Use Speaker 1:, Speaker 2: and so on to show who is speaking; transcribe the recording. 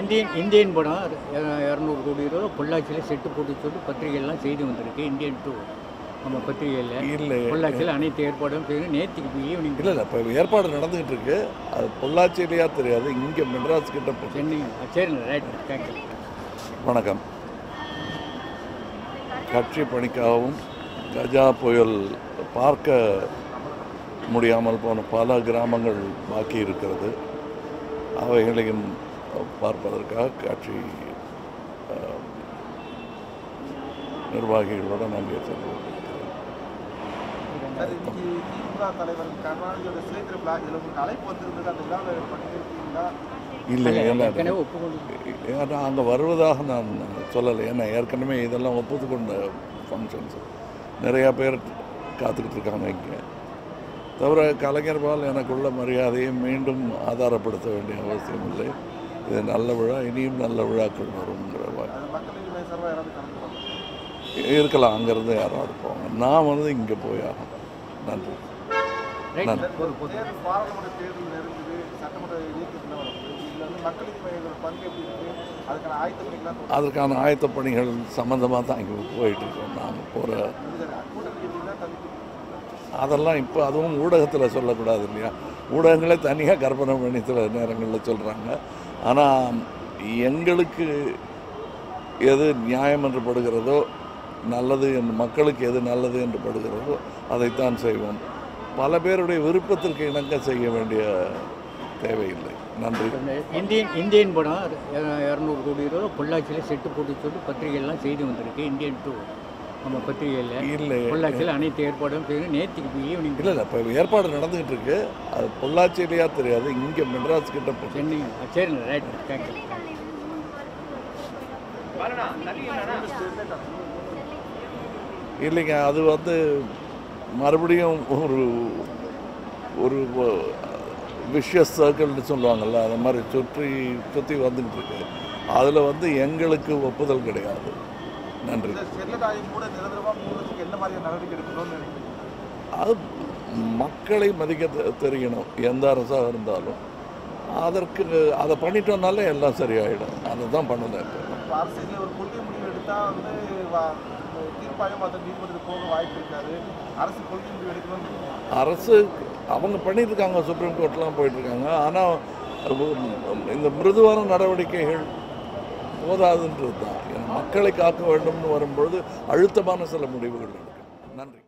Speaker 1: Indian Indian படம் இர- இரநூறு கோடி ரூபா பொள்ளாச்சியில் செட்டு போட்டு சொல்லி பத்திரிகையெல்லாம் செய்தி வந்திருக்கு இந்தியன் டூ. நம்ம பத்திரிகையில்
Speaker 2: இல்லை
Speaker 1: பொள்ளாச்சியில் அனைத்து ஏற்பாடும் செய்து நேற்றுக்கு ஈவினிங்
Speaker 2: இல்லை இல்லை இப்போ ஏற்பாடு நடந்துகிட்டு இருக்கு. அது பொள்ளாச்சியிலையா தெரியாது இங்கே மெட்ராஸ் கிட்ட
Speaker 1: சென்னை சரிங்க ரைட் தேங்க்யூ
Speaker 2: வணக்கம். கட்சி பணிக்காகவும் கஜா புயல் பார்க்க முடியாமல் போன பல கிராமங்கள் பாக்கி இருக்கிறது. அவைகளையும் பார்ப்பதற்காக கட்சி நிர்வாகிகளோடு
Speaker 3: விழாவில் பங்கேற்கிறீங்களா
Speaker 2: இல்லை ஏன்னா அங்கே வருவதாக நான் சொல்லலை. ஏன்னா ஏற்கனவே இதெல்லாம் ஒப்புத்துக்கொண்ட ஃபங்க்ஷன்ஸ் நிறையா பேர் காத்துக்கிட்டு இருக்காங்க இங்கே. தவிர கலைஞர் பால் எனக்குள்ள மரியாதையை மீண்டும் ஆதாரப்படுத்த வேண்டிய அவசியம் இல்லை இது நல்ல விழா இனியும் நல்ல விழாக்கள் வருங்கிற இருக்கலாம் அங்கேருந்து யாராவது போவாங்க நான் வந்து இங்கே போய் ஆகணும். நன்றி. நன்றி. அதற்கான ஆயத்த பணிகள் சம்மந்தமாக தான் இங்கே போயிட்டுருக்கோம் நாங்கள் போகிற அதெல்லாம் இப்போ அதுவும் ஊடகத்தில் சொல்லக்கூடாது இல்லையா? ஊடகங்களே தனியாக கற்பனை பண்ணி சில நேரங்களில் சொல்கிறாங்க ஆனால் எங்களுக்கு எது நியாயம் என்று படுகிறதோ நல்லது என்று மக்களுக்கு எது நல்லது என்று படுகிறதோ அதைத்தான் செய்வோம். பல பேருடைய விருப்பத்திற்கு இணங்க செய்ய வேண்டிய தேவையில்லை. நன்றி.
Speaker 1: இந்தியன் இந்தியன் படம் இரநூறு கோடி ரூபா பொள்ளாச்சியில் செட்டு போட்டு சொல்லி பத்திரிகைலாம் செய்தி வந்திருக்கு இந்தியன் டூ. நம்ம பத்திரிகையில்.
Speaker 2: இல்லை.
Speaker 1: பொள்ளாச்சியில் அனைத்து ஏற்பாடும் நேற்றுக்கு ஈவினிங்
Speaker 2: இல்லை இல்லை இப்போ ஏற்பாடு நடந்துகிட்டு இருக்கு. அது பொள்ளாச்சியிலையா தெரியாது இங்கே மெட்ராஸ் கிட்ட
Speaker 1: சென்னை சரிங்க ரைட் தேங்க்யூ
Speaker 2: இல்லைங்க அது வந்து மறுபடியும் ஒரு ஒரு விஷஸ் சர்க்கிள்னு சொல்லுவாங்கள்ல அந்த மாதிரி சுற்றி சுற்றி வந்துக்கிட்டு இருக்கு. அதில் வந்து எங்களுக்கு ஒப்புதல் கிடையாது. நன்றி. அது மக்களை மதிக்க தெரியணும் எந்த அரசாக இருந்தாலும். அதற்கு அதை பண்ணிட்டோம்னாலே எல்லாம் சரியாயிடும். அதை தான் பண்ணலை இப்போ
Speaker 3: அரசியலில் ஒரு கொள்கை முடிவு எடுத்தால் வந்து தீர்ப்பாயம் மற்ற நீதிமன்றத்துக்கு போக வாய்ப்பு இருக்காது. அரசு கொள்கை முடிவு எடுக்கணும்னு
Speaker 2: அரசு அவங்க பண்ணிட்டு இருக்காங்க சுப்ரீம் கோர்ட்லாம் போயிட்டு இருக்காங்க ஆனால் இந்த மிருதுவான நடவடிக்கைகள் போதாதுன்றது தான். ஏன்னா மக்களை காக்க வேண்டும்னு வரும்பொழுது அழுத்தமான சில முடிவுகள் எடுக்கும் நன்றி.